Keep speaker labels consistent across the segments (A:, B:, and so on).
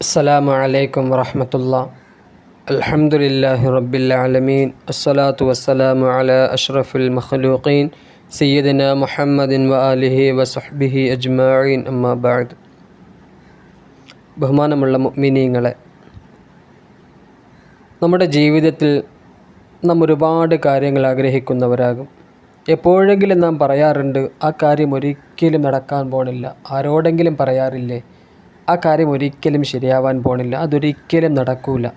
A: السلام عليكم ورحمة الله الحمد لله رب العالمين الصلاة والسلام على أشرف المخلوقين سيدنا محمد وآله وصحبه أجمعين أما بعد ബഹുമാനമുള്ള മുഅ്മിനീങ്ങളെ നമ്മുടെ ജീവിതത്തിൽ നാം ഒരുപാട് കാര്യങ്ങൾ ആഗ്രഹിക്കുന്നവരാകും എപ്പോഴെങ്കിലും നാം പറയാറുണ്ട് ആ കാര്യം ഒരിക്കലും നടക്കാൻ പോണില്ല ആരോടെങ്കിലും പറയാറില്ലേ ആ കാര്യം ഒരിക്കലും ശരിയാവാൻ പോണില്ല. അതൊരിക്കലും നടക്കൂല.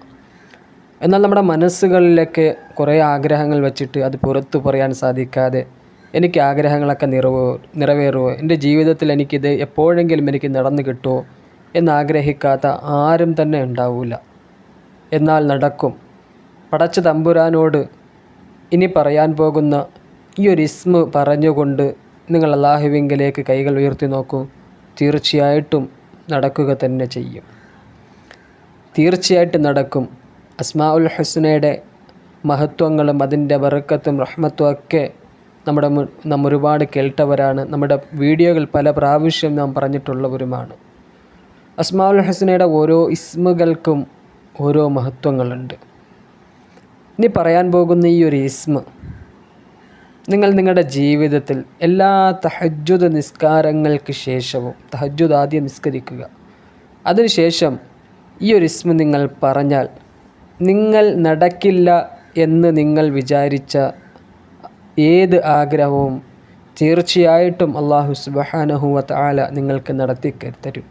A: എന്നാൽ നമ്മുടെ മനസ്സുകളിലൊക്കെ കുറേ ആഗ്രഹങ്ങൾ വച്ചിട്ട് അത് പുറത്തു പറയാൻ സാധിക്കാതെ എനിക്ക് ആഗ്രഹങ്ങളൊക്കെ നിറവോ നിറവേറുമോ എന്റെ ജീവിതത്തിൽ എനിക്കിത് എപ്പോഴെങ്കിലും എനിക്ക് നടന്നു കിട്ടുമോ എന്നാഗ്രഹിക്കാത്ത ആരും തന്നെ ഉണ്ടാവില്ല എന്നാൽ നടക്കും. പടച്ച തമ്പുരാനോട് ഇനി പറയാൻ പോകുന്ന ഈ ഒരു ഇസ്മ പറഞ്ഞുകൊണ്ട് നിങ്ങൾ അള്ളാഹുവിങ്കിലേക്ക് കൈകൾ ഉയർത്തി നോക്കൂ. തീർച്ചയായിട്ടും നടക്കുക തന്നെ ചെയ്യും. തീർച്ചയായിട്ടും നടക്കും. അസ്മാ ഉൽ ഹുസ്നയുടെ മഹത്വങ്ങളും അതിന്റെ വറുക്കത്തും റഹ്മത്തും ഒക്കെ നമ്മുടെ നാം ഒരുപാട് കേട്ടവരാണ്. നമ്മുടെ വീഡിയോകൾ പല പ്രാവശ്യം നാം പറഞ്ഞിട്ടുള്ളവരുമാണ്. അസ്മാ ഉൽ ഹുസ്നയുടെ ഓരോ ഇസ്മുകൾക്കും ഓരോ മഹത്വങ്ങളുണ്ട്. ഇനി പറയാൻ പോകുന്ന ഈ ഒരു ഇസ്മ നിങ്ങൾ നിങ്ങളുടെ ജീവിതത്തിൽ എല്ലാ തഹജ്ജുദ് നിസ്കാരങ്ങൾക്ക് ശേഷവും തഹജ്ജുദ് ആദ്യം നിസ്കരിക്കുക. അതിനുശേഷം ഈ ഒരു ഇസ്മ നിങ്ങൾ പറഞ്ഞാൽ നിങ്ങൾ നടക്കില്ല എന്ന് നിങ്ങൾ വിചാരിച്ച ഏത് ആഗ്രഹവും തീർച്ചയായിട്ടും അള്ളാഹു സുബഹാനഹുവത്ത് ആല നിങ്ങൾക്ക് നടത്തി തരും.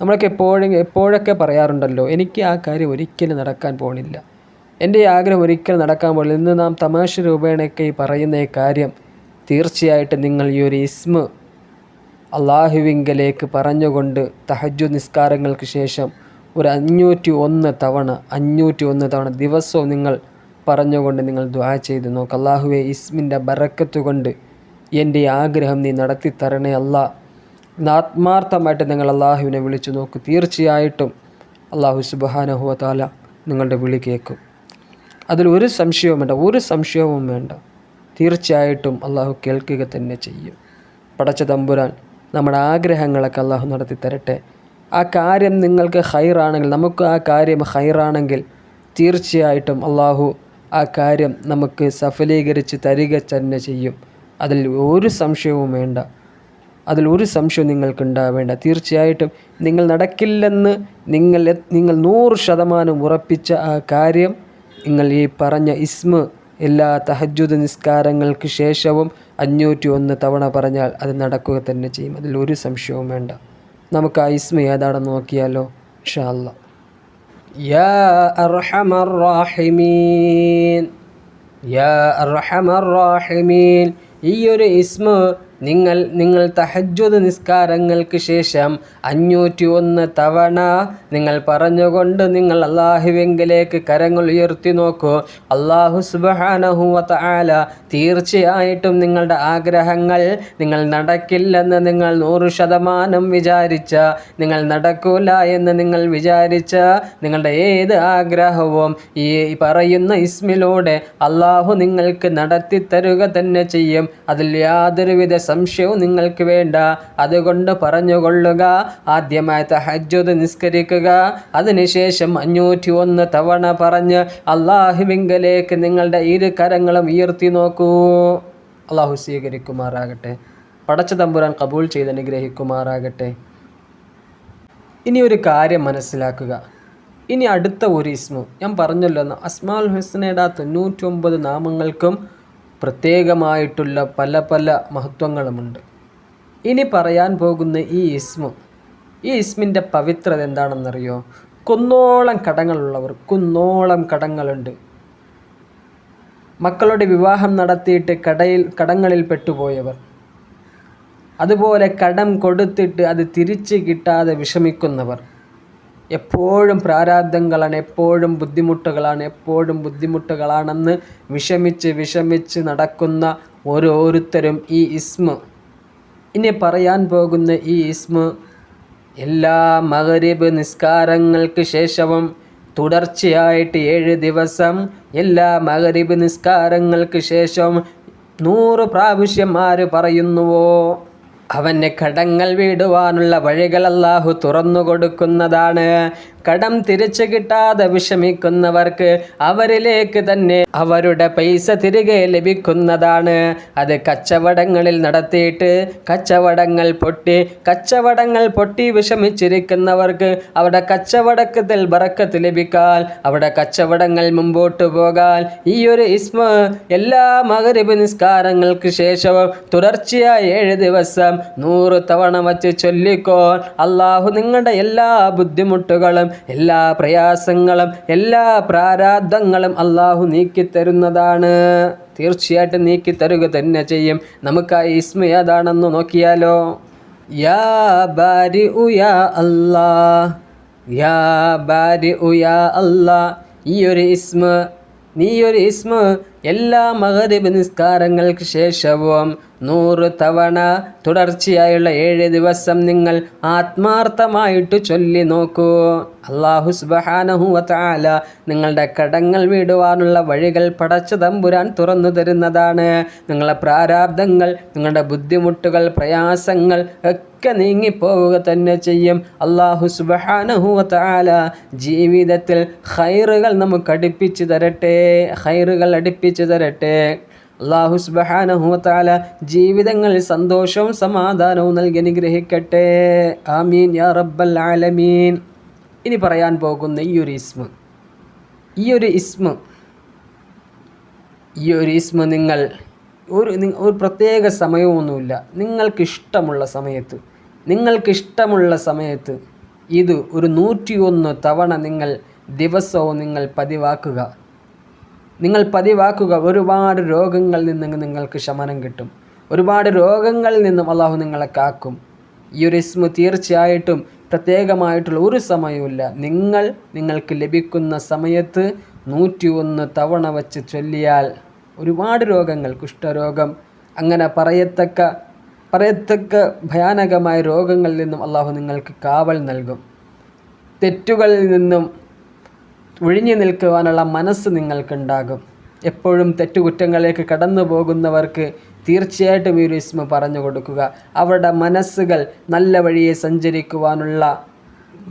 A: നമ്മളൊക്കെ എപ്പോഴും എപ്പോഴൊക്കെ പറയാറുണ്ടല്ലോ എനിക്ക് ആ കാര്യം ഒരിക്കലും നടക്കാൻ പോണില്ല. എന്റെ ഈ ആഗ്രഹം ഒരിക്കൽ നടക്കാൻ പോലെ ഇന്ന് നാം തമാശ രൂപേണയൊക്കെ ഈ പറയുന്ന ഈ കാര്യം തീർച്ചയായിട്ടും നിങ്ങൾ ഈ ഒരു ഇസ്മ അള്ളാഹുവിങ്കലേക്ക് പറഞ്ഞുകൊണ്ട് തഹജു നിസ്കാരങ്ങൾക്ക് ശേഷം ഒരു അഞ്ഞൂറ്റി ഒന്ന് തവണ അഞ്ഞൂറ്റി ഒന്ന് തവണ ദിവസവും നിങ്ങൾ പറഞ്ഞുകൊണ്ട് നിങ്ങൾ ദ്വാ ചെയ്ത് നോക്ക്. അള്ളാഹുവെ ഇസ്മിന്റെ ബറക്കത്ത് കൊണ്ട് എന്റെ ആഗ്രഹം നീ നടത്തി തരണേ അല്ല ആത്മാർത്ഥമായിട്ട് നിങ്ങൾ അള്ളാഹുവിനെ വിളിച്ചു നോക്കൂ. തീർച്ചയായിട്ടും അള്ളാഹു സുബാനഹുവ താല നിങ്ങളുടെ വിളി കേൾക്കും. അതിൽ ഒരു സംശയവും വേണ്ട ഒരു സംശയവും വേണ്ട. തീർച്ചയായിട്ടും അള്ളാഹു കേൾക്കുക തന്നെ ചെയ്യും. പടച്ച തമ്പുരാൻ നമ്മുടെ ആഗ്രഹങ്ങളൊക്കെ അള്ളാഹു നടത്തി തരട്ടെ. ആ കാര്യം നിങ്ങൾക്ക് ഹൈറാണെങ്കിൽ നമുക്ക് ആ കാര്യം ഹൈറാണെങ്കിൽ തീർച്ചയായിട്ടും അള്ളാഹു ആ കാര്യം നമുക്ക് സഫലീകരിച്ച് തരിക തന്നെ ചെയ്യും. അതിൽ ഒരു സംശയവും വേണ്ട. അതിൽ ഒരു സംശയവും നിങ്ങൾക്കുണ്ടാവേണ്ട. തീർച്ചയായിട്ടും നിങ്ങൾ നടക്കില്ലെന്ന് നിങ്ങൾ നിങ്ങൾ നൂറ് ശതമാനം ഉറപ്പിച്ച ആ കാര്യം നിങ്ങൾ ഈ പറഞ്ഞ ഇസ്മ എല്ലാ തഹജുദ് നിസ്കാരങ്ങൾക്ക് ശേഷവും അഞ്ഞൂറ്റി ഒന്ന് തവണ പറഞ്ഞാൽ അത് നടക്കുക തന്നെ ചെയ്യും. അതിൽ ഒരു സംശയവും വേണ്ട. നമുക്ക് ആ ഇസ്മ ഏതാണെന്ന് നോക്കിയാലോ? ഇൻഷാ അല്ലാ യാ അർഹമർ റാഹിമീൻ. യാ അർഹമർ റാഹിമീൻ. ഈ ഒരു ഇസ്മ നിങ്ങൾ നിങ്ങൾ തഹജ്ജുദ് നിസ്കാരങ്ങൾക്ക് ശേഷം അഞ്ഞൂറ്റി ഒന്ന് തവണ നിങ്ങൾ പറഞ്ഞുകൊണ്ട് നിങ്ങൾ അള്ളാഹുവെങ്കിലേക്ക് കരങ്ങൾ ഉയർത്തി നോക്കൂ. അള്ളാഹു സുബാനഹുവത്ത ആല തീർച്ചയായിട്ടും നിങ്ങളുടെ ആഗ്രഹങ്ങൾ നിങ്ങൾ നടക്കില്ലെന്ന് നിങ്ങൾ നൂറ് ശതമാനം വിചാരിച്ച നിങ്ങൾ നടക്കൂല എന്ന് നിങ്ങൾ വിചാരിച്ച നിങ്ങളുടെ ഏത് ആഗ്രഹവും ഈ പറയുന്ന ഇസ്മിലൂടെ അള്ളാഹു നിങ്ങൾക്ക് നടത്തി തരുക തന്നെ ചെയ്യും. അതിൽ യാതൊരുവിധ സംശയവും നിങ്ങൾക്ക് വേണ്ട. അതുകൊണ്ട് പറഞ്ഞുകൊള്ളുക. ആദ്യമായി തഹജ്ജുദ് നിസ്കരിക്കുക. അതിനുശേഷം അഞ്ഞൂറ്റി ഒന്ന് തവണ പറഞ്ഞ് അള്ളാഹുവിങ്കലേക്ക് നിങ്ങളുടെ ഇരു കരങ്ങളും ഉയർത്തി നോക്കൂ. അള്ളാഹു സ്വീകരിക്കുമാറാകട്ടെ. പടച്ച തമ്പുരാൻ കബൂൾ ചെയ്ത് അനുഗ്രഹിക്കുമാറാകട്ടെ. ഇനി ഒരു കാര്യം മനസ്സിലാക്കുക. ഇനി അടുത്ത ഒരു ഇസ്മു. ഞാൻ പറഞ്ഞല്ലോ അസ്മാൽ ഹുസ്നയുടെ ആ തൊണ്ണൂറ്റൊമ്പത് നാമങ്ങൾക്കും പ്രത്യേകമായിട്ടുള്ള പല പല മഹത്വങ്ങളുമുണ്ട്. ഇനി പറയാൻ പോകുന്ന ഈ ഇസ്മു ഈ ഇസ്മിന്റെ പവിത്രത എന്താണെന്നറിയോ? കുന്നോളം കടങ്ങളുള്ളവർ കുന്നോളം കടങ്ങളുണ്ട്. മക്കളുടെ വിവാഹം നടത്തിയിട്ട് കടയിൽ കടങ്ങളിൽ പെട്ടുപോയവർ. അതുപോലെ കടം കൊടുത്തിട്ട് അത് തിരിച്ച് കിട്ടാതെ വിഷമിക്കുന്നവർ. എപ്പോഴും പ്രാരാബ്ദങ്ങളാണ് എപ്പോഴും ബുദ്ധിമുട്ടുകളാണ് എപ്പോഴും ബുദ്ധിമുട്ടുകളാണെന്ന് വിഷമിച്ച് വിഷമിച്ച് നടക്കുന്ന ഓരോരുത്തരും ഈ ഇസ്മ. ഇനി പറയാൻ പോകുന്ന ഈ ഇസ്മ എല്ലാ മകരീബ് നിസ്കാരങ്ങൾക്ക് ശേഷവും തുടർച്ചയായിട്ട് ഏഴ് ദിവസം എല്ലാ മകരീബ് നിസ്കാരങ്ങൾക്ക് ശേഷം നൂറ് പ്രാവശ്യം ആര് പറയുന്നുവോ? അവന് കടങ്ങൾ വീടുവാനുള്ള വഴികൾ അല്ലാഹു തുറന്നു കൊടുക്കുന്നതാണ് കടം തിരിച്ചു കിട്ടാതെ വിഷമിക്കുന്നവർക്ക് അവരിലേക്ക് തന്നെ അവരുടെ പൈസ തിരികെ ലഭിക്കുന്നതാണ്. അത് കച്ചവടങ്ങളിൽ നടത്തിയിട്ട് കച്ചവടങ്ങൾ പൊട്ടി കച്ചവടങ്ങൾ പൊട്ടി വിഷമിച്ചിരിക്കുന്നവർക്ക് അവിടെ കച്ചവടക്കത്തിൽ ബറക്കത്ത് ലഭിക്കാൻ അവിടെ കച്ചവടങ്ങൾ മുമ്പോട്ട് പോകാൻ ഈ ഒരു ഇസ്മ എല്ലാ മകരിബ് നിസ്കാരങ്ങൾക്ക് ശേഷവും തുടർച്ചയായി ഏഴ് ദിവസം നൂറ് തവണ വച്ച് ചൊല്ലിക്കോ. അള്ളാഹു നിങ്ങളുടെ എല്ലാ ബുദ്ധിമുട്ടുകളും എല്ലാ പ്രയാസങ്ങളും എല്ലാ പ്രാരാബ്ദങ്ങളും അള്ളാഹു നീക്കിത്തരുന്നതാണ്. തീർച്ചയായിട്ടും നീക്കിത്തരുക തന്നെ ചെയ്യും. നമുക്ക് ആ ഇസ്മ ഏതാണെന്ന് നോക്കിയാലോ? യാ ബാരി ഉയാ അല്ലാ യാ ബാരി ഉയാ അല്ലാ ഈ ഒരു ഇസ്മ നീ ഒരു ഇസ്മ എല്ലാ മകരിബ് നിസ്കാരങ്ങൾക്ക് ശേഷവും നൂറ് തവണ തുടർച്ചയായുള്ള ഏഴ് ദിവസം നിങ്ങൾ ആത്മാർത്ഥമായിട്ട് ചൊല്ലി നോക്കൂ. അള്ളാഹു സുബഹാനഹുവല നിങ്ങളുടെ കടങ്ങൾ വീടുവാനുള്ള വഴികൾ പടച്ചു തമ്പുരാൻ തുറന്നു തരുന്നതാണ്. നിങ്ങളുടെ പ്രാരാബ്ദങ്ങൾ നിങ്ങളുടെ ബുദ്ധിമുട്ടുകൾ പ്രയാസങ്ങൾ ഒക്കെ നീങ്ങിപ്പോവുക തന്നെ ചെയ്യും. അള്ളാഹു സുബഹാനഹുവല ജീവിതത്തിൽ ഹൈറുകൾ നമുക്ക് അടുപ്പിച്ചു തരട്ടെ ഹൈറുകൾ അടുപ്പിച്ചു തരട്ടെ. അള്ളാഹു സുബഹാനഹുവത്താല ജീവിതങ്ങളിൽ സന്തോഷവും സമാധാനവും നൽകി അനുഗ്രഹിക്കട്ടെ. ആമീൻ യാ റബ്ബൽ ആലമീൻ. ഇനി പറയാൻ പോകുന്ന ഈ ഒരു ഇസ്മ. ഈ ഒരു ഇസ്മ ഈ ഒരു ഇസ്മ നിങ്ങൾ ഒരു ഒരു പ്രത്യേക സമയമൊന്നുമില്ല. നിങ്ങൾക്കിഷ്ടമുള്ള സമയത്ത് നിങ്ങൾക്കിഷ്ടമുള്ള സമയത്ത് ഇത് ഒരു നൂറ്റിയൊന്ന് തവണ നിങ്ങൾ ദിവസവും നിങ്ങൾ പതിവാക്കുക. നിങ്ങൾ പതിവാക്കുക. ഒരുപാട് രോഗങ്ങളിൽ നിന്ന് നിങ്ങൾക്ക് ശമനം കിട്ടും. ഒരുപാട് രോഗങ്ങളിൽ നിന്നും അള്ളാഹു നിങ്ങളെ കാക്കും. ഈ ഒരു ഇസ്മു തീർച്ചയായിട്ടും പ്രത്യേകമായിട്ടുള്ള ഒരു സമയവുമില്ല. നിങ്ങൾ നിങ്ങൾക്ക് ലഭിക്കുന്ന സമയത്ത് നൂറ്റി ഒന്ന് തവണ വച്ച് ചൊല്ലിയാൽ ഒരുപാട് രോഗങ്ങൾ കുഷ്ഠരോഗം അങ്ങനെ പറയത്തക്ക പറയത്തക്ക ഭയാനകമായ രോഗങ്ങളിൽ നിന്നും അള്ളാഹു നിങ്ങൾക്ക് കാവൽ നൽകും. തെറ്റുകളിൽ നിന്നും ഒഴിഞ്ഞു നിൽക്കുവാനുള്ള മനസ്സ് നിങ്ങൾക്കുണ്ടാകും. എപ്പോഴും തെറ്റുകുറ്റങ്ങളിലേക്ക് കടന്നു പോകുന്നവർക്ക് തീർച്ചയായിട്ടും ഈ ഒരു പറഞ്ഞു കൊടുക്കുക. അവരുടെ മനസ്സുകൾ നല്ല വഴിയെ സഞ്ചരിക്കുവാനുള്ള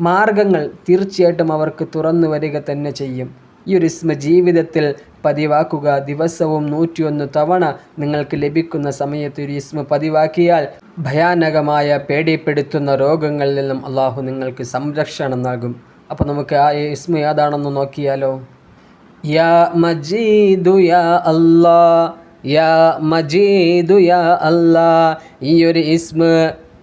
A: മാർഗങ്ങൾ തീർച്ചയായിട്ടും അവർക്ക് തുറന്നു വരിക തന്നെ ചെയ്യും. ഈ ഒരു ഇസ്മ ജീവിതത്തിൽ പതിവാക്കുക. ദിവസവും നൂറ്റിയൊന്ന് തവണ നിങ്ങൾക്ക് ലഭിക്കുന്ന സമയത്ത് ഒരു ഇസ്മ പതിവാക്കിയാൽ ഭയാനകമായ പേടിപ്പെടുത്തുന്ന രോഗങ്ങളിൽ നിന്നും അള്ളാഹു നിങ്ങൾക്ക് സംരക്ഷണം നൽകും അപ്പോൾ നമുക്ക് ആ ഇസ്മ ഏതാണെന്ന് നോക്കിയാലോ? യാ മജീദു യാ അല്ലാ യാ മജീദു യാ അല്ലാ. ഈ ഒരു ഇസ്മ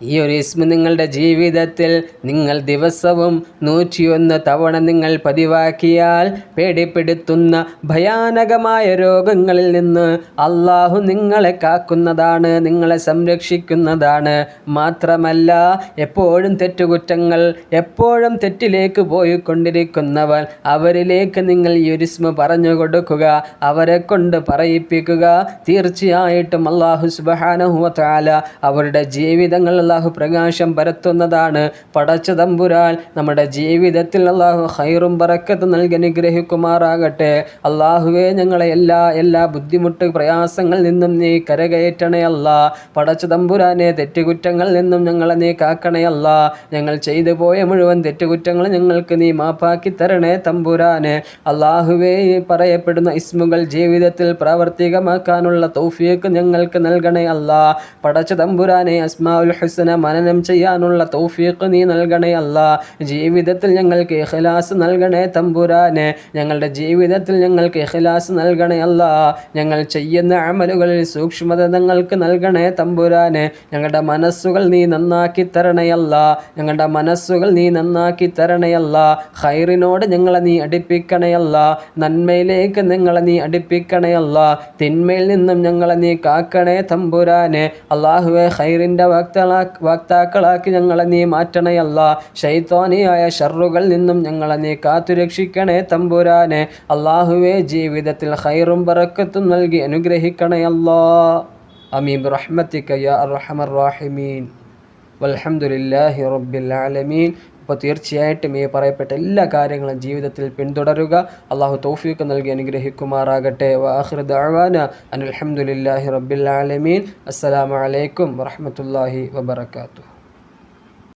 A: ഈ ഒരു ഇസ്മ നിങ്ങളുടെ ജീവിതത്തിൽ നിങ്ങൾ ദിവസവും നൂറ്റിയൊന്ന് തവണ നിങ്ങൾ പതിവാക്കിയാൽ പേടിപ്പെടുത്തുന്ന ഭയാനകമായ രോഗങ്ങളിൽ നിന്ന് അള്ളാഹു നിങ്ങളെ കാക്കുന്നതാണ് നിങ്ങളെ സംരക്ഷിക്കുന്നതാണ്. മാത്രമല്ല എപ്പോഴും തെറ്റുകുറ്റങ്ങൾ എപ്പോഴും തെറ്റിലേക്ക് പോയിക്കൊണ്ടിരിക്കുന്നവർ അവരിലേക്ക് നിങ്ങൾ ഈ ഒരു ഇസ്മ പറഞ്ഞു കൊടുക്കുക അവരെ കൊണ്ട് പറയിപ്പിക്കുക. തീർച്ചയായിട്ടും അള്ളാഹു സുബാനഹുല അവരുടെ ജീവിതങ്ങൾ അള്ളാഹു പ്രകാശം പരത്തുന്നതാണ്. പടച്ച തമ്പുരാൻ നമ്മുടെ ജീവിതത്തിൽ അള്ളാഹു ഹൈറും പറക്കത്ത് നൽകി അനുഗ്രഹിക്കുമാറാകട്ടെ. അള്ളാഹുവെ ഞങ്ങളെ എല്ലാ എല്ലാ ബുദ്ധിമുട്ട് പ്രയാസങ്ങളിൽ നിന്നും നീ കരകയറ്റണേ അല്ല. പടച്ച തമ്പുരാനെ തെറ്റുകുറ്റങ്ങളിൽ നിന്നും ഞങ്ങളെ നീ കാക്കണേ അല്ല. ഞങ്ങൾ ചെയ്തു പോയ മുഴുവൻ തെറ്റുകുറ്റങ്ങൾ ഞങ്ങൾക്ക് നീ മാപ്പാക്കി തരണേ തമ്പുരാന്. അള്ളാഹുവേ പറയപ്പെടുന്ന ഇസ്മുകൾ ജീവിതത്തിൽ പ്രാവർത്തികമാക്കാനുള്ള തൗഫിയക്ക് ഞങ്ങൾക്ക് നൽകണേ അല്ല. പടച്ച തമ്പുരാനെ അസ്മാഉൽ ഹുസ് ഹസന മനനം ചെയ്യാനുള്ള തൗഫീഖ് നീ നൽകണേ അല്ല. ജീവിതത്തിൽ ഞങ്ങൾക്ക് ഇഖ്ലാസ് നൽകണേ തമ്പുരാനെ. ഞങ്ങളുടെ ജീവിതത്തിൽ ഞങ്ങൾക്ക് ഇഖ്ലാസ് നൽകണേ അല്ല. ഞങ്ങൾ ചെയ്യുന്ന അമലുകളിൽ സൂക്ഷ്മത ഞങ്ങൾക്ക് നൽകണേ തമ്പുരാനെ. ഞങ്ങളുടെ മനസ്സുകൾ നീ നന്നാക്കി തരണയല്ല ഞങ്ങളുടെ മനസ്സുകൾ നീ നന്നാക്കി തരണയല്ല ഹൈറിനോട് ഞങ്ങളെ നീ അടുപ്പിക്കണയല്ല നന്മയിലേക്ക് ഞങ്ങളെ നീ അടുപ്പിക്കണയല്ല തിന്മയിൽ നിന്നും ഞങ്ങളെ നീ കാക്കണേ തമ്പുരാനെ. അള്ളാഹുവെ ഹൈറിന്റെ വാക്തള വാക്താക്കളാക്കി ഞങ്ങളെ നീ മാറ്റണയല്ല. ശൈത്തോനിയായ ഷറുകൾ നിന്നും ഞങ്ങളെ നീ കാത്തുരക്ഷിക്കണേ തമ്പുരാനെ. അള്ളാഹുവെ ജീവിതത്തിൽ ഹൈറും പറക്കത്തും നൽകി അനുഗ്രഹിക്കണയല്ലാ. അമീം റഹ്മത്തിക്കയ്യ യാ അർഹമർ والحمد വൽഹംദുലില്ലാഹി റബ്ബിൽ ആലമീൻ. അപ്പോൾ തീർച്ചയായിട്ടും ഈ പറയപ്പെട്ട എല്ലാ കാര്യങ്ങളും ജീവിതത്തിൽ പിന്തുടരുക. അള്ളാഹു തൗഫീഖ് നൽകി അനുഗ്രഹിക്കുമാറാകട്ടെ. വാഹിർ ദഅവാന അനിൽഹമുല്ലാഹി റബ്ബിൽ ആലമീൻ. വബറകാതുഹു.